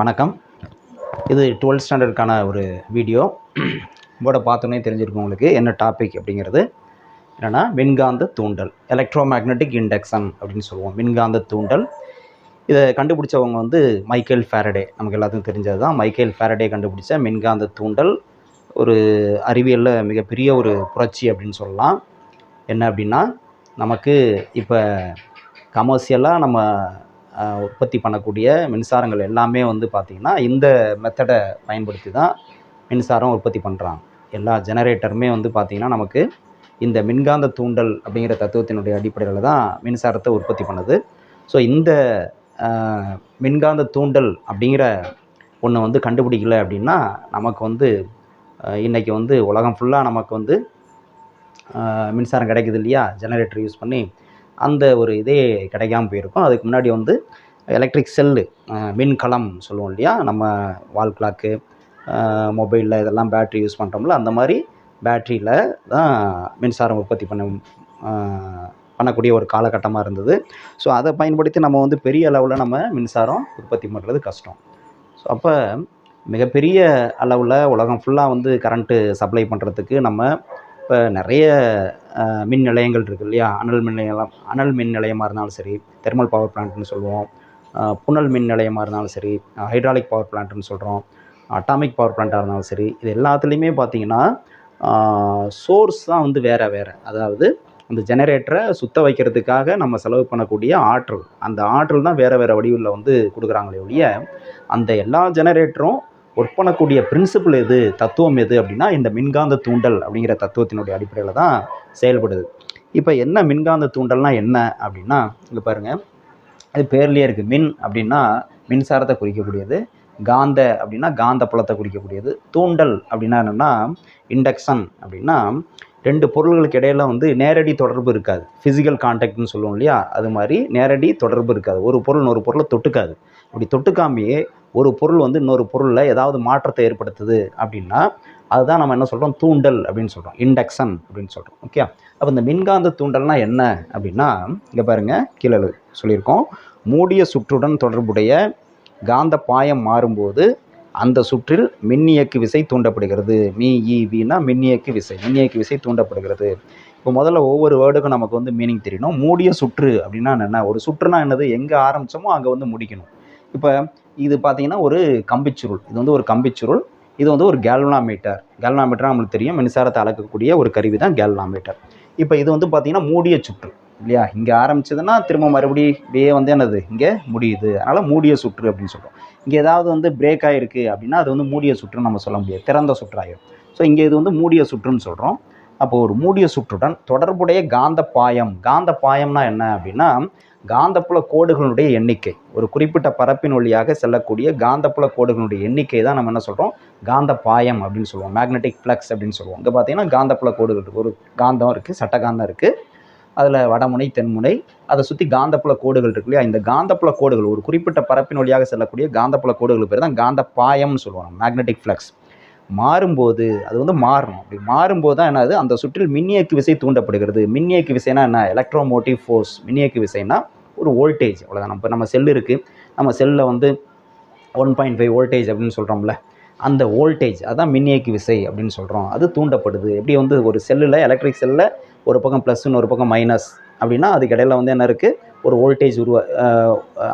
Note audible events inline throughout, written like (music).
வணக்கம். இது டுவெல்த் ஸ்டாண்டர்டுக்கான ஒரு வீடியோ. போர்டை பார்த்தோன்னே தெரிஞ்சிருக்கும் உங்களுக்கு என்ன டாபிக் அப்படிங்கிறது. என்னென்னா மின்காந்த தூண்டல் எலக்ட்ரோ மேக்னட்டிக் இண்டக்ஷன் அப்படின்னு சொல்லுவோம். மின்காந்த தூண்டல். இதை கண்டுபிடிச்சவங்க வந்து மைக்கேல் ஃபேரடே. நமக்கு எல்லாத்துக்கும் தெரிஞ்சது தான் மைக்கேல் ஃபேரடே கண்டுபிடிச்ச மின்காந்த தூண்டல். ஒரு அறிவியலில் மிகப்பெரிய ஒரு புரட்சி அப்படின்னு சொல்லலாம். என்ன அப்படின்னா நமக்கு இப்போ கமர்ஷியலாக நம்ம உற்பத்தி பண்ணக்கூடிய மின்சாரங்கள் எல்லாமே வந்து பார்த்திங்கன்னா இந்த மெத்தடை பயன்படுத்தி தான் மின்சாரம் உற்பத்தி பண்ணுறாங்க எல்லா ஜெனரேட்டருமே வந்து பார்த்திங்கன்னா நமக்கு இந்த மின்காந்த தூண்டல் அப்படிங்கிற தத்துவத்தினுடைய அடிப்படையில் தான் மின்சாரத்தை உற்பத்தி பண்ணுது. ஸோ இந்த மின்காந்த தூண்டல் அப்படிங்கிற ஒன்று வந்து கண்டுபிடிக்கல அப்படின்னா நமக்கு வந்து இன்றைக்கி வந்து உலகம் ஃபுல்லாக நமக்கு வந்து மின்சாரம் கிடைக்குது இல்லையா? ஜெனரேட்டர் யூஸ் பண்ணி அந்த ஒரு இதே கிடைக்காம போயிருக்கும். அதுக்கு முன்னாடி வந்து எலக்ட்ரிக் செல்லு மின்கலம் சொல்லுவோம் இல்லையா? நம்ம வால் கிளாக்கு மொபைலில் இதெல்லாம் பேட்ரி யூஸ் பண்ணுறோம்ல அந்த மாதிரி பேட்ரியில் தான் மின்சாரம் உற்பத்தி பண்ண பண்ணக்கூடிய ஒரு காலகட்டமாக இருந்தது. ஸோ அதை பயன்படுத்தி நம்ம வந்து பெரிய அளவில் நம்ம மின்சாரம் உற்பத்தி பண்ணுறது கஷ்டம். ஸோ அப்போ மிகப்பெரிய அளவில் உலகம் ஃபுல்லாக வந்து கரண்ட்டு சப்ளை பண்ணுறதுக்கு நம்ம இப்போ நிறைய மின் நிலையங்கள் இருக்குது இல்லையா? அனல் மின் நிலையம் அனல் மின் நிலையமாக இருந்தாலும் சரி தெர்மல் பவர் பிளான்ட்னு சொல்லுவோம். புனல் மின் நிலையமாக இருந்தாலும் சரி ஹைட்ராலிக் பவர் பிளான்ட்னு சொல்கிறோம் அட்டாமிக் பவர் பிளான்ட்டாக இருந்தாலும் சரி இது எல்லாத்துலேயுமே பார்த்திங்கன்னா சோர்ஸ் தான் வந்து வேறு வேறு. அதாவது அந்த ஜெனரேட்டரை சுத்த வைக்கிறதுக்காக நம்ம செலவு பண்ணக்கூடிய ஆற்றல். அந்த ஆற்றல் தான் வேறு வேறு வடிவில் வந்து கொடுக்குறாங்களே ஒழிய அந்த எல்லா ஜெனரேட்டரும் ஒர்க் பண்ணக்கூடிய பிரின்சிபிள் எது தத்துவம் எது அப்படின்னா இந்த மின்காந்த தூண்டல் அப்படிங்கிற தத்துவத்தினுடைய அடிப்படையில் தான் செயல்படுது. இப்போ என்ன மின்காந்த தூண்டல்னால் என்ன அப்படின்னா இங்கே பாருங்கள் அது பேர்லேயே இருக்குது மின் அப்படின்னா மின்சாரத்தை குறிக்கக்கூடியது. காந்த அப்படின்னா காந்த புலத்தை குறிக்கக்கூடியது. தூண்டல் அப்படின்னா என்னென்னா இண்டக்ஷன் அப்படின்னா ரெண்டு பொருள்களுக்கு இடையில வந்து நேரடி தொடர்பு இருக்காது. ஃபிசிக்கல் கான்டாக்ட்னு சொல்லுவோம் இல்லையா? அது மாதிரி நேரடி தொடர்பு இருக்காது. ஒரு பொருள் ஒரு பொருளை தொட்டுக்காது. அப்படி தொட்டுக்காமையே ஒரு பொருள் வந்து இன்னொரு பொருளில் ஏதாவது மாற்றத்தை ஏற்படுத்துது அப்படின்னா அதுதான் நம்ம என்ன சொல்கிறோம் தூண்டல் அப்படின்னு சொல்கிறோம் இண்டக்ஷன் அப்படின்னு சொல்கிறோம் ஓகே? அப்போ இந்த மின்காந்த தூண்டல்னா என்ன அப்படின்னா இங்கே பாருங்கள் கீழே சொல்லியிருக்கோம். மூடிய சுற்றுடன் தொடர்புடைய காந்த பாயம் மாறும்போது அந்த சுற்றில் மின்னியக்கு விசை தூண்டப்படுகிறது. மீ இவினா மின்னியக்கு விசை மின்னியக்கு விசை தூண்டப்படுகிறது. இப்போ முதல்ல ஒவ்வொரு வேர்டுக்கும் நமக்கு வந்து மீனிங் தெரியணும். மூடிய சுற்று அப்படின்னா என்ன? ஒரு சுற்றுனா என்னது? எங்கே ஆரம்பித்தோமோ அங்கே வந்து முடிக்கணும். இப்போ இது பார்த்தீங்கன்னா ஒரு கம்பிச்சுருள். இது வந்து ஒரு கம்பிச்சுருள். இது வந்து ஒரு கேல்வனாமீட்டர் கேல்வனாமீட்டர் நம்மளுக்கு தெரியும். மின்சாரத்தை அளக்கக்கூடிய ஒரு கருவி தான் கேல்வனாமீட்டர் இப்போ இது வந்து பார்த்தீங்கன்னா மூடிய சுற்று இல்லையா? இங்கே ஆரம்பிச்சதுன்னா திரும்ப மறுபடி இப்படியே வந்து என்னது? இங்கே முடியுது. அதனால் மூடிய சுற்று அப்படின்னு சொல்கிறோம் இங்கே ஏதாவது வந்து பிரேக் ஆகிருக்கு அப்படின்னா அது வந்து மூடிய சுற்றுன்னு நம்ம சொல்ல முடியாது. திறந்த சுற்றாயிரும். ஸோ இங்கே இது வந்து மூடிய சுற்றுன்னு சொல்கிறோம் அப்போது ஒரு மூடிய சுற்றுடன் தொடர்புடைய காந்த பாயம் காந்த பாயம்னா என்ன அப்படின்னா காந்தப்புல கோடுகளுடைய எண்ணிக்கை. ஒரு குறிப்பிட்ட பரப்பின் வழியாக செல்லக்கூடிய காந்தப்புல கோடுகளுடைய எண்ணிக்கை தான் நம்ம என்ன சொல்கிறோம் காந்த பாயம் அப்படின்னு சொல்லுவோம். மேக்னெட்டிக் ஃப்ளக்ஸ் அப்படின்னு சொல்லுவோம். இங்கே பார்த்தீங்கன்னா காந்தப்புல கோடுகள் இருக்குது ஒரு காந்தம் இருக்குது சட்டகாந்தம் இருக்குது அதில் வடமுனை தென்முனை அதை சுற்றி காந்தப்புல கோடுகள் இருக்கு இல்லையா? இந்த காந்தப்புல கோடுகள் ஒரு குறிப்பிட்ட பரப்பின் வழியாக செல்லக்கூடிய காந்தப்புல கோடுகள் பேர் தான் காந்த பாயம்னு சொல்லுவாங்க மேக்னெட்டிக் ஃப்ளக்ஸ் மாறும்போது அது வந்து மாறணும். அப்படி மாறும்போது தான் என்னது அந்த சுற்றில் மின்னியக்கு விசை தூண்டப்படுகிறது. மின்னியக்கு விசைனா என்ன? எலக்ட்ரோமோட்டிவ் ஃபோர்ஸ் மின்னியக்கு விசைனா ஒரு வோல்டேஜ் அவ்வளோதான் நம்ம நம்ம செல் இருக்குது நம்ம செல்லில் வந்து ஒன் பாயிண்ட் ஃபைவ் வோல்டேஜ் அப்படின்னு சொல்கிறோம்ல அந்த வோல்டேஜ் அதான் மின்னியக்கு விசை அப்படின்னு சொல்கிறோம் அது தூண்டப்படுது. எப்படி வந்து ஒரு செல்லில் எலக்ட்ரிக் செல்லில் ஒரு பக்கம் ப்ளஸ்ன்னு ஒரு பக்கம் மைனஸ் அப்படின்னா அதுக்கு இடையில வந்து என்ன இருக்குது ஒரு வோல்டேஜ் உருவா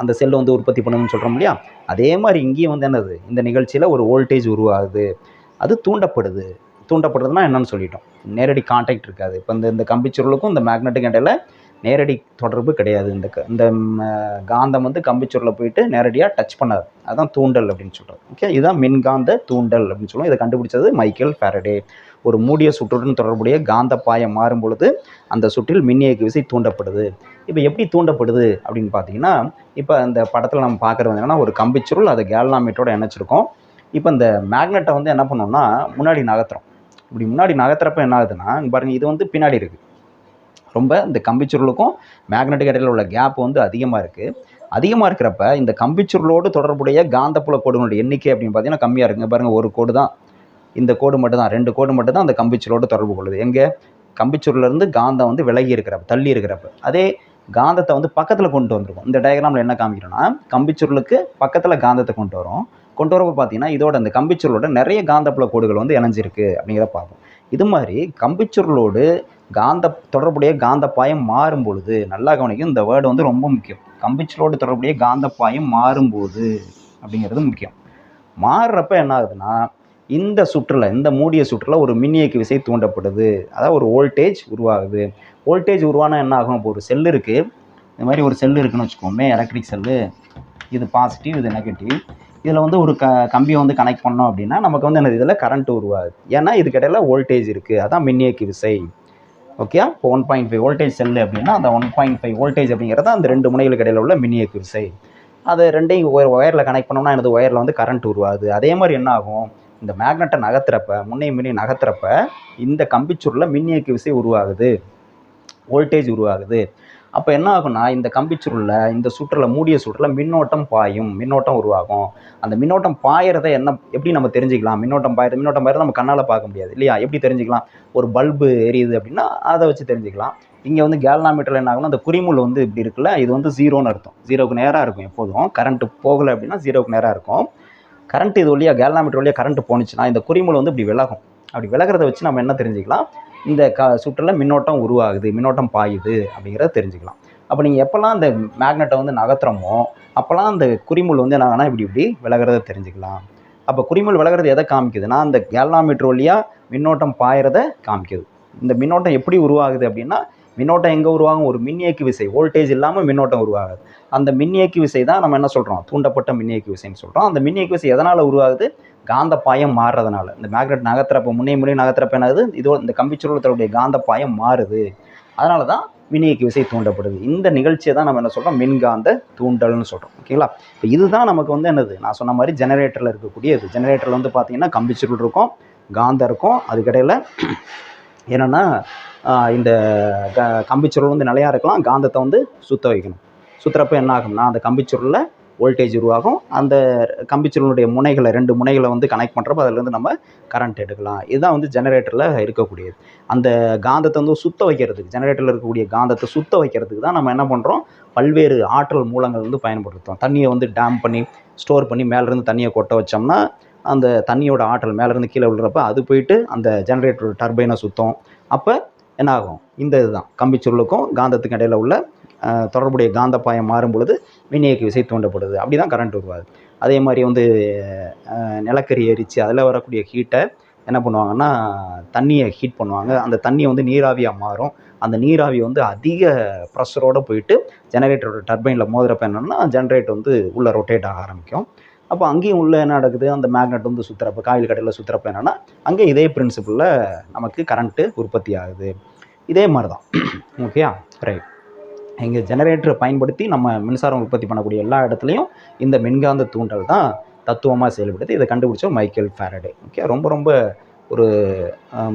அந்த செல்லை வந்து உற்பத்தி பண்ணணும்னு சொல்கிறோம் இல்லையா? அதே மாதிரி இங்கேயும் வந்து என்னது? இந்த நிகழ்ச்சியில் ஒரு வோல்டேஜ் உருவாகுது. அது தூண்டப்படுது. தூண்டப்படுறதுனா என்னன்னு சொல்லிட்டோம். நேரடி கான்டாக்ட் இருக்காது. இப்போ இந்த இந்த கம்பிச்சுருளுக்கும் இந்த மேக்னெட்டிக் இடையில நேரடி தொடர்பு கிடையாது. இந்த இந்த காந்தம் வந்து கம்பிச்சுருளில் போயிட்டு நேரடியாக டச் பண்ணாது. அதுதான் தூண்டல் அப்படின்னு சொல்கிறோம் ஓகே இதுதான் மின்காந்த தூண்டல் அப்படின்னு சொல்லுவோம். இதை கண்டுபிடிச்சது மைக்கேல் ஃபேரடே. ஒரு மூடிய சுற்றுடன் தொடர்புடைய காந்த பாயம் மாறும் பொழுது அந்த சுற்றில் மின்னியக்கு விசை தூண்டப்படுது. இப்போ எப்படி தூண்டப்படுது அப்படின்னு பார்த்தீங்கன்னா இப்போ அந்த படத்தில் நம்ம பார்க்குறது வந்து ஒரு கம்பிச்சுருள் அதை கேல்னாமீட்டரோட இணைச்சிருக்கோம். இப்போ இந்த மேக்னெட்டை வந்து என்ன பண்ணோம்னா முன்னாடி நகர்த்துறோம். இப்படி முன்னாடி நகர்த்துறப்ப என்ன ஆகுதுன்னா பாருங்கள் இது வந்து பின்னாடி இருக்குது ரொம்ப இந்த கம்பிச்சுருளுக்கும் மேக்னெட்டுக்கு இடையில உள்ள கேப் வந்து அதிகமாக இருக்குது அதிகமாக இருக்கிறப்ப இந்த கம்பிச்சுருளோடு தொடர்புடைய காந்தப்புல கோடுகளுடைய எண்ணிக்கை அப்படின்னு பார்த்தீங்கன்னா கம்மியாக இருக்குங்க பாருங்கள் ஒரு கோடு தான். இந்த கோடு மட்டும் தான் ரெண்டு கோடு மட்டும் தான் அந்த கம்பிச்சுருளோடு தொடர்பு கொள்ளுது. எங்கே? கம்பிச்சுருளிருந்து காந்தம் வந்து விலகி இருக்கிறப்ப தள்ளி இருக்கிறப்ப. அதே காந்தத்தை வந்து பக்கத்தில் கொண்டு வந்திருக்கும். இந்த டயக்ராமில் என்ன காமிக்கிறோன்னா கம்பிச்சுருளுக்கு பக்கத்தில் காந்தத்தை கொண்டு வரும் கொண்டு வரப்போ பார்த்தீங்கன்னா இதோட இந்த கம்பிச்சுருளோட நிறைய காந்தப்புல கோடுகள் வந்து இணைஞ்சிருக்கு அப்படிங்கிறத பார்ப்போம். இது மாதிரி கம்பிச்சுருளோடு காந்த தொடர்புடைய காந்தப்பாயம் மாறும் பொழுது நல்லா கவனிக்கும் இந்த வேர்டு வந்து ரொம்ப முக்கியம். கம்பிச்சுருளோடு தொடர்புடைய காந்தப்பாயம் மாறும்போது அப்படிங்கிறது முக்கியம். மாறுறப்ப என்ன ஆகுதுன்னா இந்த சுற்றுல இந்த மூடிய சுற்றுல ஒரு மின்னியக்கு விசை தூண்டப்படுது. அதாவது ஒரு வோல்டேஜ் உருவாகுது. வோல்டேஜ் உருவானா என்ன ஆகும்? இப்போ ஒரு செல் இருக்குது இந்த மாதிரி ஒரு செல் இருக்குன்னு வச்சுக்கோமே எலக்ட்ரிக் செல்லு இது பாசிட்டிவ் இது நெகட்டிவ் இதில் வந்து ஒரு க கம்பியை வந்து கனெக்ட் பண்ணோம் அப்படின்னா நமக்கு வந்து என்னது? இதில் கரண்ட் உருவாகுது. ஏன்னா இதுக்கிடையில் வோல்டேஜ் இருக்குது அதான் மின்னியக்கு விசை. ஓகே இப்போ one point five voltage cell அப்படின்னா அந்த ஒன் பாயிண்ட் ஃபைவ் வோல்டேஜ் அப்படிங்கிறது அந்த ரெண்டு முனைகளுக்கு இடையில உள்ள மின்னியக்கு விசை. அதை ரெண்டையும் ஒரு ஒயரில் கனெக்ட் பண்ணோம்னா எனது ஒயரில் வந்து கரண்ட் உருவாகுது. அதே மாதிரி என்ன ஆகும்? இந்த மேக்னெட்டை நகர்த்துறப்ப முன்னே முன்னே நகர்த்துறப்ப இந்த கம்பிச்சுருளில் மின்னியக்கு விசை உருவாகுது. வோல்டேஜ் உருவாகுது. அப்போ என்ன ஆகும்னா இந்த கம்பிச்சுருளில் இந்த சுற்றில் மூடிய சுற்றில் மின்னோட்டம் பாயும் மின்னோட்டம் உருவாகும். அந்த மின்னோட்டம் பாயறதை என்ன எப்படி நம்ம தெரிஞ்சுக்கலாம்? மின்னோட்டம் பாயறது மின்னோட்டம் பாயறதை நம்ம கண்ணால் பார்க்க முடியாது இல்லையா? எப்படி தெரிஞ்சுக்கலாம்? ஒரு பல்பு எரியுது அப்படின்னா அதை வச்சு தெரிஞ்சுக்கலாம். இங்கே வந்து கேல்னாமீட்டரில் என்ன ஆகும்னா அந்த குறிமுள் வந்து இப்படி இருக்குல்ல இது வந்து ஜீரோன்னு அர்த்தம். ஜீரோக்கு நேராக இருக்கும் எப்போதும். கரண்ட்டு போகலை அப்படின்னா ஜீரோக்கு நேராக இருக்கும். கரண்ட் இது வழியாக கேல்னாமீட்டர் வழியாக கரண்ட் போணுச்சுன்னா இந்த குறிமுள் வந்து இப்படி விலகும். அப்படி விலகிறத வச்சு நம்ம என்ன தெரிஞ்சுக்கலாம்? இந்த க சுற்றில் மின்னோட்டம் உருவாகுது மின்னோட்டம் பாயுது அப்படிங்கிறத தெரிஞ்சுக்கலாம். அப்போ நீங்கள் எப்போல்லாம் அந்த மேக்னெட்டை வந்து நகர்த்துறோமோ அப்போல்லாம் அந்த குறிமுள் வந்து என்ன ஆகும்னா இப்படி இப்படி விலகிறத தெரிஞ்சுக்கலாம். அப்போ குறிமுள் விலகிறது எதை காமிக்குதுன்னா அந்த கேல்னாமீட்டர் வழியாக மின்னோட்டம் பாயிறத காமிக்குது. இந்த மின்னோட்டம் எப்படி உருவாகுது அப்படின்னா மின்னோட்டம் எங்கே உருவாகும்? ஒரு மின்னியக்கு விசை வோல்டேஜ் இல்லாமல் மின்னோட்டம் உருவாகுது. அந்த மின்னியக்கு விசை தான் நம்ம என்ன சொல்கிறோம் தூண்டப்பட்ட மின்னியக்கு விசைன்னு சொல்கிறோம் அந்த மின்னியக்கு விசை எதனால் உருவாகுது? காந்த பாயம் மாறுறதுனால. இந்த மேக்னெட் நகர்த்துறப்ப முன்னே முன்னே நகர்த்துறப்ப என்னது? இதோ இந்த கம்பிச்சுருளத்தோடைய காந்த பாயம் மாறுது. அதனால தான் மின்னியக்கு விசை தூண்டப்படுது. இந்த நிகழ்ச்சியை தான் நம்ம என்ன சொல்கிறோம் மின்காந்த தூண்டல்னு சொல்கிறோம் ஓகேங்களா? இப்போ இதுதான் நமக்கு வந்து என்னது? நான் சொன்ன மாதிரி ஜெனரேட்டரில் இருக்கக்கூடிய இது ஜெனரேட்டரில் வந்து பார்த்தீங்கன்னா கம்பிச்சுருள் இருக்கும் காந்தம் இருக்கும். அதுக்கிடையில் என்னென்னா இந்த க கம்பிச்சுருள் வந்து நிலையாக இருக்கலாம். காந்தத்தை வந்து சுத்த வைக்கணும். சுற்றுறப்ப என்ன ஆகும்னா அந்த கம்பிச்சுருளில் வோல்டேஜ் உருவாகும். அந்த கம்பிச்சுருளுடைய முனைகளை ரெண்டு முனைகளை வந்து கனெக்ட் பண்ணுறப்ப அதிலேருந்து நம்ம கரண்ட் எடுக்கலாம். இதுதான் வந்து ஜெனரேட்டரில் இருக்கக்கூடியது. அந்த காந்தத்தை வந்து சுத்த வைக்கிறதுக்கு ஜெனரேட்டரில் இருக்கக்கூடிய காந்தத்தை சுத்த வைக்கிறதுக்கு தான் நம்ம என்ன பண்ணுறோம் பல்வேறு ஆற்றல் மூலங்கள் வந்து பயன்படுத்துகிறோம் தண்ணியை வந்து டேம் பண்ணி ஸ்டோர் பண்ணி மேலேருந்து தண்ணியை கொட்ட வச்சோம்னா அந்த தண்ணியோட ஆற்றல் மேலேருந்து கீழே விழுறப்ப அது போயிட்டு அந்த ஜெனரேட்டர் டர்பைனை சுத்தம். அப்போ என்ன ஆகும் இந்த இதுதான். கம்பிச்சுருளுக்கும் காந்தத்துக்கும் இடையில உள்ள தொடர்புடைய காந்தப்பாயம் மாறும் பொழுது மின்னியக்கு விசை தூண்டப்படுது. அப்படி தான் கரண்ட் உருவாது அதே மாதிரி வந்து நிலக்கரி எரித்து அதில் வரக்கூடிய ஹீட்டை என்ன பண்ணுவாங்கன்னா தண்ணியை ஹீட் பண்ணுவாங்க. அந்த தண்ணியை வந்து நீராவியாக மாறும். அந்த நீராவி வந்து அதிக ப்ரெஷரோடு போயிட்டு ஜெனரேட்டரோட டர்பைனில் மோதுறப்ப என்னென்னா ஜென்ரேட் வந்து உள்ளே ரொட்டேட் ஆக ஆரம்பிக்கும். அப்போ அங்கேயும் உள்ளே என்ன நடக்குது? அந்த மேக்னெட் வந்து சுற்றுறப்ப காயில் கடையில் சுற்றுறப்ப என்னென்னா அங்கே இதே பிரின்சிபிளில் நமக்கு கரண்ட்டு உற்பத்தி ஆகுது. இதே மாதிரி தான் ஓகேயா ரைட் எங்கள் ஜெனரேட்டரை பயன்படுத்தி நம்ம மின்சாரம் உற்பத்தி பண்ணக்கூடிய எல்லா இடத்துலையும் இந்த மின்காந்த தூண்டல் தான் தத்துவமாக செயல்படுது. இதை கண்டுபிடிச்ச மைக்கேல் ஃபேரடே. ஓகே ரொம்ப ரொம்ப ஒரு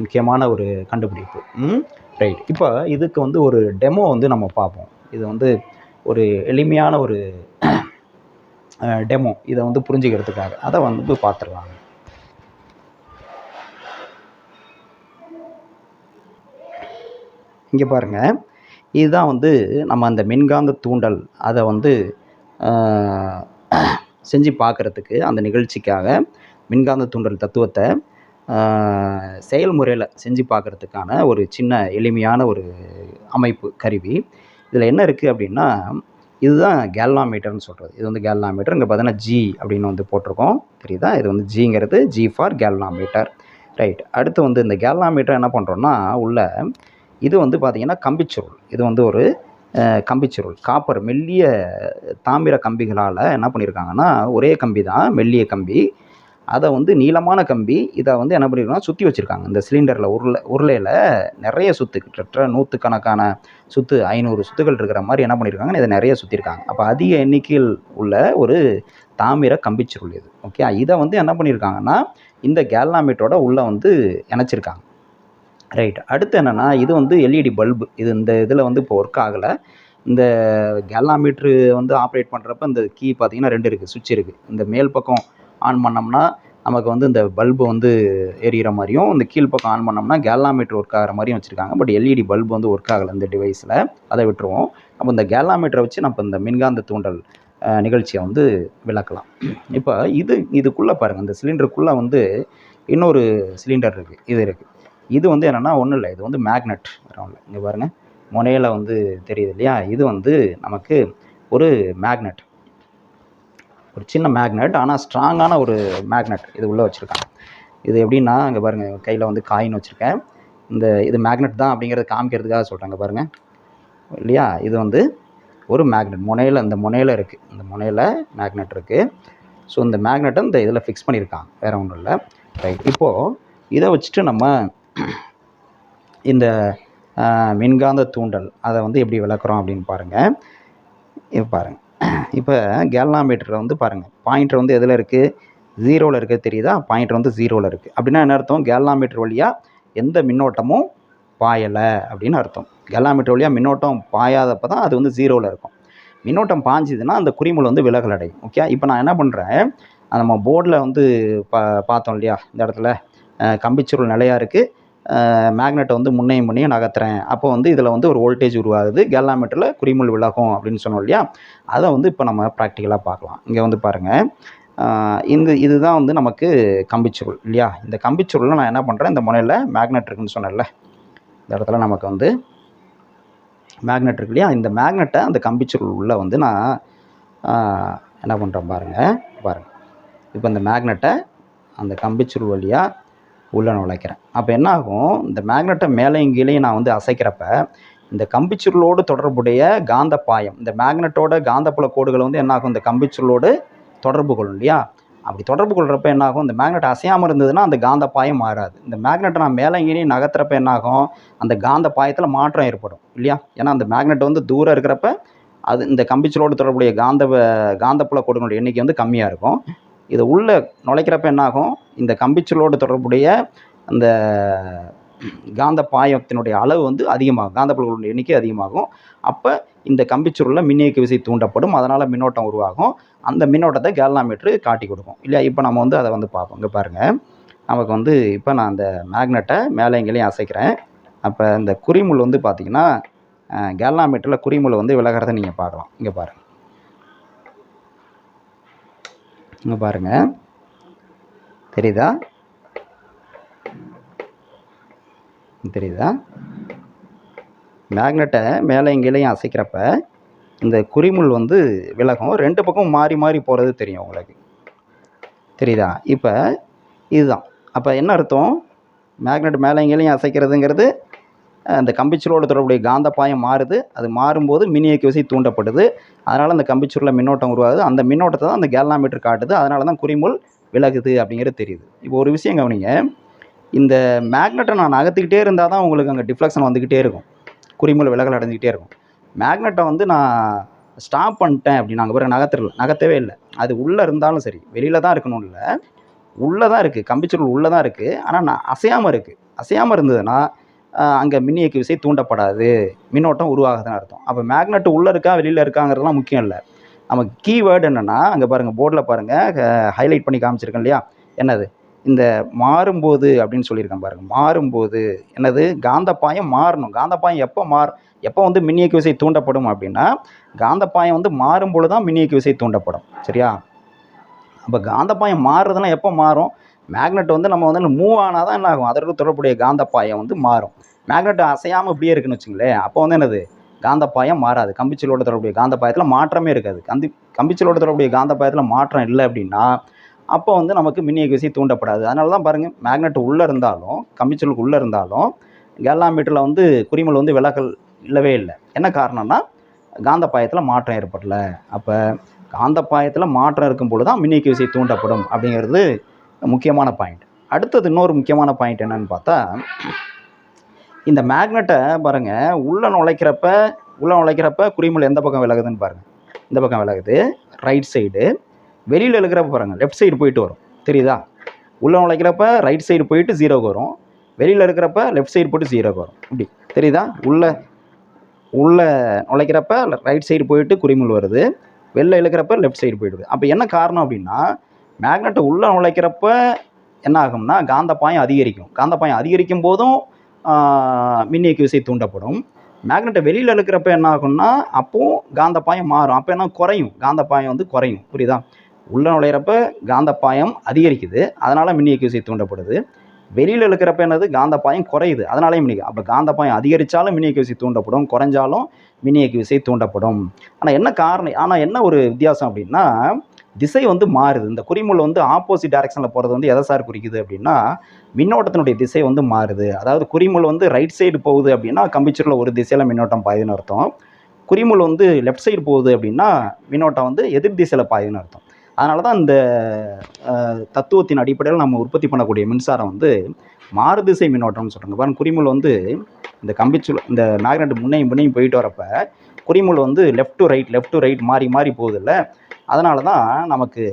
முக்கியமான ஒரு கண்டுபிடிப்பு. ம் ரைட். இப்போ இதுக்கு வந்து ஒரு டெமோ வந்து நம்ம பார்ப்போம். இது வந்து ஒரு எளிமையான ஒரு டெமோ. இதை வந்து புரிஞ்சுக்கிறதுக்காக. அதை வந்து பார்த்துடலாம். இங்கே பாருங்கள் இதுதான் வந்து நம்ம அந்த மின்காந்த தூண்டல் அதை வந்து செஞ்சு பார்க்குறதுக்கு அந்த நிகழ்ச்சிக்காக மின்காந்த தூண்டல் தத்துவத்தை செயல்முறையில் செஞ்சு பார்க்குறதுக்கான ஒரு சின்ன எளிமையான ஒரு அமைப்பு கருவி. இதில் என்ன இருக்குது அப்படின்னா இதுதான் கேல்னாமீட்டர்னு சொல்கிறது இது வந்து கேல்னாமீட்டர் இங்கே பார்த்தீங்கன்னா ஜி அப்படின்னு வந்து போட்டிருக்கோம். தெரியுதா? இது வந்து ஜிங்கிறது ஜி ஃபார் கேல்னாமீட்டர் ரைட் அடுத்து வந்து இந்த கேல்னாமீட்டர் என்ன பண்ணுறோன்னா உள்ள இது வந்து பார்த்திங்கன்னா கம்பிச்சுருள். இது வந்து ஒரு கம்பிச்சுருள். காப்பர் மெல்லிய தாமிர கம்பிகளால் என்ன பண்ணியிருக்காங்கன்னா ஒரே கம்பி தான் மெல்லிய கம்பி. அதை வந்து நீளமான கம்பி. இதை வந்து என்ன பண்ணியிருக்காங்கன்னா சுற்றி வச்சுருக்காங்க. இந்த சிலிண்டரில் உருளை உருளையில் நிறைய சுத்து. கிட்டத்தட்ட நூற்றுக்கணக்கான சுத்து ஐநூறு சுத்துகள் இருக்கிற மாதிரி என்ன பண்ணியிருக்காங்க இதை நிறைய சுற்றிருக்காங்க அப்போ அதிக எண்ணிக்கையில் உள்ள ஒரு தாமிர கம்பிச்சுருள் இது. ஓகே இதை வந்து என்ன பண்ணியிருக்காங்கன்னா இந்த கேல்னாமீட்டோட உள்ளே வந்து இணைச்சிருக்காங்க. ரைட் அடுத்து என்னென்னா இது வந்து எல்இடி பல்பு இது இந்த இதில் வந்து இப்போ ஒர்க் ஆகலை. இந்த கேலாமீட்ரு வந்து ஆப்ரேட் பண்ணுறப்ப இந்த கீ பார்த்தீங்கன்னா ரெண்டு இருக்குது சுவிட்ச் இருக்குது இந்த மேல் பக்கம் ஆன் பண்ணோம்னா நமக்கு வந்து இந்த பல்பு வந்து எரியிற மாதிரியும் இந்த கீழ் பக்கம் ஆன் பண்ணோம்னா கேல்னாமீட்டர் ஒர்க் ஆகிற மாதிரியும் வச்சுருக்காங்க. பட் எல்இடி பல்பு வந்து ஒர்க் ஆகலை இந்த டிவைஸில் அதை விட்டுருவோம். அப்போ இந்த கேலாமீட்டரை வச்சு நம்ம இந்த மின்காந்த தூண்டல் நிகழ்ச்சியை வந்து விளக்கலாம். இப்போ இது இதுக்குள்ளே பாருங்கள் இந்த சிலிண்டருக்குள்ளே வந்து இன்னொரு சிலிண்டர் இருக்குது இது இருக்குது இது வந்து என்னென்னா ஒன்றும் இல்லை. இது வந்து மேக்னெட் இல்லை இங்கே பாருங்கள் முனையில் வந்து தெரியுது இல்லையா? இது வந்து நமக்கு ஒரு மேக்னெட் ஒரு சின்ன மேக்னெட் ஆனால் ஸ்ட்ராங்கான ஒரு மேக்னெட் இது உள்ளே வச்சுருக்காங்க. இது எப்படின்னா இங்கே பாருங்கள் கையில் வந்து காயின் வச்சுருக்கேன். இந்த இது மேக்னெட் தான் அப்படிங்கிறத காமிக்கிறதுக்காக சொல்கிறாங்க பாருங்கள் இல்லையா? இது வந்து ஒரு மேக்னெட் முனையில் இந்த முனையில் இருக்குது இந்த முனையில் மேக்னெட் இருக்குது ஸோ இந்த மேக்னெட்டை இந்த இதில் ஃபிக்ஸ் பண்ணியிருக்காங்க. வேறு ஒன்றும் இல்லை. ரைட் இப்போது இதை வச்சுட்டு நம்ம இந்த மின்காந்த தூண்டல் அதை வந்து எப்படி விளக்குறோம் அப்படின்னு பாருங்கள் இப்போ பாருங்கள் இப்போ கேல்னாமீட்டரில் வந்து பாருங்கள் பாயிண்டர் வந்து எதில் இருக்குது ஜீரோவில் இருக்க. தெரியுதா? பாயிண்டர் வந்து ஜீரோவில் இருக்குது அப்படின்னா என்ன அர்த்தம்? கேல்னாமீட்டர் வழியாக எந்த மின்னோட்டமும் பாயலை அப்படின்னு அர்த்தம். கேல்னாமீட்டர் வழியாக மின்னோட்டம் பாயாதப்போ தான் அது வந்து ஜீரோவில் இருக்கும். மின்னோட்டம் பாஞ்சுதுன்னா அந்த குறிமுள் வந்து விலகல் அடையும் ஓகே இப்போ நான் என்ன பண்ணுறேன் நம்ம போர்டில் வந்து பா பார்த்தோம் இல்லையா? இந்த இடத்துல கம்பிச்சுருள் நிலையாக இருக்குது மேக்னெட்டை வந்து முன்னையும் முன்னையும் நகர்த்துறேன். அப்போ வந்து இதில் வந்து ஒரு வோல்டேஜ் உருவாகுது. கேலாமீட்டரில் குறிமுள் விலகும் அப்படின்னு சொன்னோம் இல்லையா? அதை வந்து இப்போ நம்ம ப்ராக்டிக்கலாக பார்க்கலாம். இங்கே வந்து பாருங்கள் இந்த இதுதான் வந்து நமக்கு கம்பிச்சுருள் இல்லையா? இந்த கம்பிச்சுருளில் நான் என்ன பண்ணுறேன் இந்த முனையில் மேக்னெட் இருக்குன்னு சொன்னேன்ல. இந்த இடத்துல நமக்கு வந்து மேக்னெட் இருக்கு இல்லையா? இந்த மேக்னெட்டை அந்த கம்பிச்சுருள் உள்ளே வந்து நான் என்ன பண்ணுறேன் பாருங்கள் பாருங்கள் இப்போ இந்த மேக்னெட்டை அந்த கம்பிச்சுருள் வழியாக உள்ளே நுழைக்கிறேன் அப்போ என்ன ஆகும் இந்த மேக்னெட்டை மேலேயும் கீழேயும் நான் வந்து அசைக்கிறப்ப இந்த கம்பிச்சுருளோடு தொடர்புடைய காந்த பாயம் இந்த மேக்னெட்டோட காந்தப்புல கோடுகள் வந்து என்ன ஆகும் இந்த கம்பிச்சுருளோடு தொடர்பு கொள்ளும் இல்லையா? அப்படி தொடர்பு கொள்கிறப்ப என்னாகும்? இந்த மேக்னெட் அசையாமல் இருந்ததுன்னா அந்த காந்த பாயம் மாறாது. இந்த மேக்னெட்டை நான் மேலே கீழேயும் நகர்த்துறப்ப என்னாகும்? அந்த காந்த பாயத்தில் மாற்றம் ஏற்படும் இல்லையா? ஏன்னா அந்த மேக்னெட் வந்து தூரம் இருக்கிறப்ப அது இந்த கம்பிச்சலோடு தொடர்புடைய காந்த காந்தப்புல கோடுகளுடைய எண்ணிக்கை வந்து கம்மியாக இருக்கும். இதை உள்ளே நுழைக்கிறப்ப என்ன ஆகும் இந்த கம்பிச்சுரோடு தொடர்புடைய அந்த காந்த பாயத்தினுடைய அளவு வந்து அதிகமாகும். காந்தப்புலங்களுடைய எண்ணிக்கை அதிகமாகும். அப்போ இந்த கம்பிச்சுருளில் மின்னியக்கு விசை தூண்டப்படும். அதனால் மின்னோட்டம் உருவாகும். அந்த மின்னோட்டத்தை கேல்னாமீட்ரு காட்டி கொடுக்கும். இல்லையா? இப்போ நம்ம வந்து அதை வந்து பார்ப்போம். இங்கே பாருங்கள் நமக்கு வந்து இப்போ நான் அந்த மேக்னெட்டை மேலே எங்கேயும் அசைக்கிறேன். அப்போ இந்த குறிமுள் வந்து பார்த்திங்கன்னா கேல்னாமீட்டரில் குறிமுள் வந்து விலகிறத நீங்கள் பார்க்கலாம். இங்கே பாருங்கள் இங்கே பாருங்கள் தெரியுதா? தெரியுதா? மேக்னெட்டை மேலே எங்கேயும் அசைக்கிறப்ப இந்த குறிமுள் வந்து விலகும். ரெண்டு பக்கம் மாறி மாறி போகிறது தெரியும் உங்களுக்கு. தெரியுதா? இப்போ இதுதான். அப்போ என்ன அர்த்தம்? மேக்னெட் மேலே எங்கேயும் அசைக்கிறதுங்கிறது அந்த கம்பிச்சுருளோட தொடர்புடைய காந்த பாயம் மாறுது. அது மாறும்போது மின்னியக்கு விசை தூண்டப்படுது. அதனால் அந்த கம்பிச்சுருளில் மின்னோட்டம் உருவாகுது. அந்த மின்னோட்டத்தை தான் அந்த கேலனாமீட்டர் காட்டுது. அதனால தான் குறிமுள் விலகுது அப்படிங்கிறது தெரியுது. இப்போ ஒரு விஷயம் கவனிங்க. இந்த மேக்னெட்டை நான் நகர்த்திக்கிட்டே இருந்தால் தான் உங்களுக்கு அங்கே டிஃப்ளெக்ஷன் வந்துக்கிட்டே இருக்கும். குறிமுள் விலகல் அடைஞ்சிக்கிட்டே இருக்கும். மேக்னெட்டை வந்து நான் ஸ்டாப் பண்ணிட்டேன் அப்படின்னு நாங்கள் பிறகு நகர்த்தல நகர்த்தவே இல்லை. அது உள்ளே இருந்தாலும் சரி வெளியில் தான் இருக்கணும் இல்லை. உள்ளே தான் இருக்குது கம்பிச்சுருள் உள்ளே தான் இருக்குது ஆனால் நான் அசையாமல் இருக்குது அசையாமல் இருந்ததுன்னா அங்கே மின்னியக்கு விசை தூண்டப்படாது. மின்னோட்டம் உருவாகுதுன்னு அர்த்தம். அப்போ மேக்னெட் உள்ளே இருக்கா வெளியில் இருக்காங்கிறதுலாம் முக்கியம் இல்லை. நம்ம கீவேர்டு என்னென்னா அங்கே பாருங்கள் போர்டில் பாருங்கள் ஹைலைட் பண்ணி காமிச்சிருக்கேன் இல்லையா? என்னது? இந்த மாறும்போது அப்படின்னு சொல்லியிருக்கேன் பாருங்கள் மாறும்போது என்னது? காந்தப்பாயம் மாறணும். காந்தப்பாயம் எப்போ மாறும் எப்போ வந்து மின்னியக்கு விசை தூண்டப்படும் அப்படின்னா காந்தப்பாயம் வந்து மாறும்பொழுது தான் மின்னியக்கு விசை தூண்டப்படும். சரியா? அப்போ காந்தப்பாயம் மாறுறதுலாம் எப்போ மாறும்? மேக்னெட் வந்து நம்ம வந்து மூவ் ஆனால் தான் என்ன ஆகும் அதற்கு தொடர்புடைய காந்தப்பாயம் வந்து மாறும். மேக்னெட் அசையாமல் இப்படியே இருக்குன்னு வச்சுங்களேன். அப்போ வந்து என்னது? காந்தப்பாயம் மாறாது. கம்பிச்சலோட தொடர்புடைய காந்தப்பாயத்தில் மாற்றமே இருக்காது. கந்தி கம்பிச்சலோட தொடர்புடைய காந்தப்பாயத்தில் மாற்றம் இல்லை அப்படின்னா அப்போ வந்து நமக்கு மின்னியக்கு விசை தூண்டப்படாது. அதனால தான் பாருங்கள் மேக்னெட் உள்ளே இருந்தாலும் கம்பிச்சலுக்கு உள்ளே இருந்தாலும் கேலாமீட்டரில் வந்து குறிமல் வந்து விலகல் இல்லவே இல்லை. என்ன காரணம்னா காந்தப்பாயத்தில் மாற்றம் ஏற்படல. அப்போ காந்தப்பாயத்தில் மாற்றம் இருக்கும் பொழுது தான் மின்னியக்கு விசை தூண்டப்படும் அப்படிங்கிறது முக்கியமான பாயிண்ட் அடுத்தது இன்னொரு முக்கியமான பாயிண்ட் என்னன்னு பார்த்தா இந்த மேக்னெட்டை பாருங்கள் உள்ளே நுழைக்கிறப்ப உள்ளே நுழைக்கிறப்ப குறிமுள் எந்த பக்கம் விலகுதுன்னு பாருங்கள் இந்த பக்கம் விலகுது ரைட் சைடு வெளியில் இருக்கிறப்ப பாருங்கள் லெஃப்ட் சைடு போயிட்டு வரும். தெரியுதா? உள்ளே நுழைக்கிறப்ப ரைட் சைடு போயிட்டு ஜீரோக்கு வரும். வெளியில் இருக்கிறப்ப லெஃப்ட் சைடு போட்டு ஜீரோக்கு வரும். இப்படி. தெரியுதா? உள்ள உள்ளே நுழைக்கிறப்ப ரைட் சைடு போயிட்டு குறிமுள் வருது. வெளில இழுக்கிறப்ப லெஃப்ட் சைடு போயிடுது. அப்போ என்ன காரணம் அப்படின்னா மேக்னெட்டை உள்ளே நுழைக்கிறப்ப என்ன ஆகும்னா காந்தப்பாயம் அதிகரிக்கும். காந்தப்பாயம் அதிகரிக்கும் போதும் மின்னியக்கு விசை தூண்டப்படும். மேக்னெட்டை வெளியில் இழுக்கிறப்ப என்ன ஆகும்னா அப்போது காந்தப்பாயம் மாறும். அப்போ என்ன? குறையும். காந்தப்பாயம் வந்து குறையும். புரியுதா? உள்ள நுழையிறப்ப காந்தப்பாயம் அதிகரிக்குது. அதனால் மின்னியக்கு விசை தூண்டப்படுது. வெளியில் இழுக்கிறப்ப என்னது? காந்தப்பாயம் குறையுது. அதனாலே மின்னிக்கு அப்போ காந்தப்பாயம் அதிகரித்தாலும் மின்னியக்கு விசை தூண்டப்படும். குறைஞ்சாலும் மின்னியக்கு விசை தூண்டப்படும். ஆனால் என்ன காரணம் ஆனால் என்ன ஒரு வித்தியாசம் அப்படின்னா திசை வந்து மாறுது. இந்த குறிமுள் வந்து ஆப்போசிட் டைரக்ஷனில் போகிறது வந்து எதை சார் குறிக்குது அப்படின்னா மின்னோட்டத்தினுடைய திசை வந்து மாறுது. அதாவது குறிமுள் வந்து ரைட் சைடு போகுது அப்படின்னா கம்பிச்சூரில் ஒரு திசையில் மின்னோட்டம் பாயுதுன்னு அர்த்தம். குறிமுள் வந்து லெஃப்ட் சைடு போகுது அப்படின்னா மின்னோட்டம் வந்து எதிர் திசையில் பாயுதுன்னு அர்த்தம். அதனால தான் இந்த தத்துவத்தின் அடிப்படையில் நம்ம உற்பத்தி பண்ணக்கூடிய மின்சாரம் வந்து மாறுதிசை மின்னோட்டம்னு சொல்கிறாங்க பாருங்க குறிமுள் வந்து இந்த கம்பிச்சூல் இந்த மேக்னெட் முன்னையும் முன்னையும் போயிட்டு வரப்போ குறிமுள் வந்து left to right left to right மாறி மாறி போகுதில்ல. அதனால தான் நமக்கு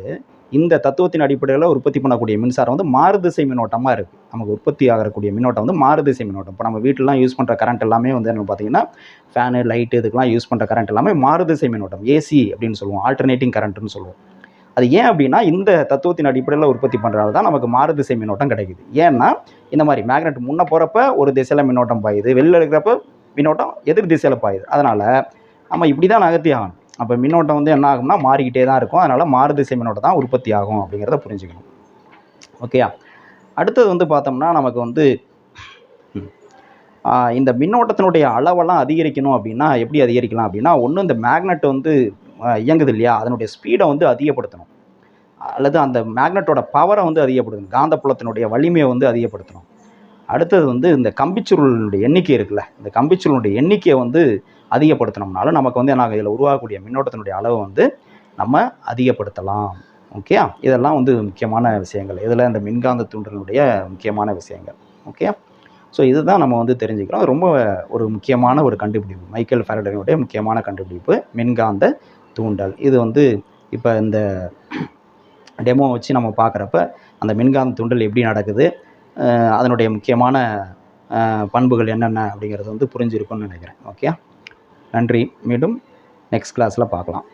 இந்த தத்துவத்தின் அடிப்படையில் உற்பத்தி பண்ணக்கூடிய மின்சாரம் வந்து மாறுதிசை மின்னோட்டமாக இருக்குது நமக்கு உற்பத்தி ஆகக்கூடிய மின்னோட்டம் வந்து மாறுதிசை மின்னோட்டம். இப்போ நம்ம வீட்டிலலாம் யூஸ் பண்ணுற கரண்ட் எல்லாமே வந்து என்ன பார்த்தீங்கன்னா ஃபேனு லைட்டு இதுக்கெல்லாம் யூஸ் பண்ணுற கரண்ட் எல்லாமே மாறுதிசை மின்னோட்டம் ஏசி அப்படின்னு சொல்லுவோம். ஆல்டர்னேட்டிங் கரண்ட்னு சொல்லுவோம். அது ஏன் அப்படின்னா இந்த தத்துவத்தின் அடிப்படையில் உற்பத்தி பண்ணுறதால தான் நமக்கு மாறுதிசை மின்னோட்டம் கிடைக்குது. ஏன்னா இந்த மாதிரி மேக்னெட் முன்னே போகிறப்ப ஒரு திசையில் மின்னோட்டம் பாயுது வெளில இருக்கிறப்ப மின்னோட்டம் எதிர் திசையில் பாயுது. அதனால் நம்ம இப்படி தான் நகர்த்தி ஆகணும். அப்போ மின்னோட்டம் வந்து என்ன ஆகும்னா மாறிக்கிட்டே தான் இருக்கும். அதனால் மாறுதிசை மின்னோட்டம் தான் உற்பத்தி ஆகும் அப்படிங்கிறத புரிஞ்சுக்கணும். ஓகேயா? அடுத்தது வந்து பார்த்தோம்னா நமக்கு வந்து இந்த மின்னோட்டத்தினுடைய அளவெல்லாம் அதிகரிக்கணும் அப்படின்னா எப்படி அதிகரிக்கலாம் அப்படின்னா ஒன்று இந்த மேக்னெட் வந்து இயங்குது இல்லையா? அதனுடைய ஸ்பீடை வந்து அதிகப்படுத்தணும். அல்லது அந்த மேக்னெட்டோட பவரை வந்து அதிகப்படுத்தணும். காந்தப்புலத்தினுடைய வலிமையை வந்து அதிகப்படுத்தணும். அடுத்தது வந்து இந்த கம்பிச்சுருளினுடைய எண்ணிக்கை இருக்குல்ல இந்த கம்பிச்சுருளுடைய எண்ணிக்கையை வந்து அதிகப்படுத்தினோம்னாலும் நமக்கு வந்து என்ன இதில் உருவாகக்கூடிய மின்னோட்டத்தினுடைய அளவை வந்து நம்ம அதிகப்படுத்தலாம். ஓகே இதெல்லாம் வந்து முக்கியமான விஷயங்கள். இதில் இந்த மின்காந்த தூண்டலினுடைய முக்கியமான விஷயங்கள். ஓகே ஸோ இதுதான் நம்ம வந்து தெரிஞ்சுக்கிறோம். ரொம்ப ஒரு முக்கியமான ஒரு கண்டுபிடிப்பு. மைக்கேல் ஃபேரடனுடைய முக்கியமான கண்டுபிடிப்பு மின்காந்த தூண்டல். இது வந்து இப்போ இந்த (clears throat) டெமோ வச்சு நம்ம பார்க்குறப்ப அந்த மின்காந்த தூண்டல் எப்படி நடக்குது? அதனுடைய முக்கியமான பண்புகள் என்னென்ன அப்படிங்கிறது வந்து புரிஞ்சிருக்கும்னு நினைக்கிறேன். ஓகே நன்றி. மீண்டும் நெக்ஸ்ட் கிளாஸில் பார்க்கலாம்.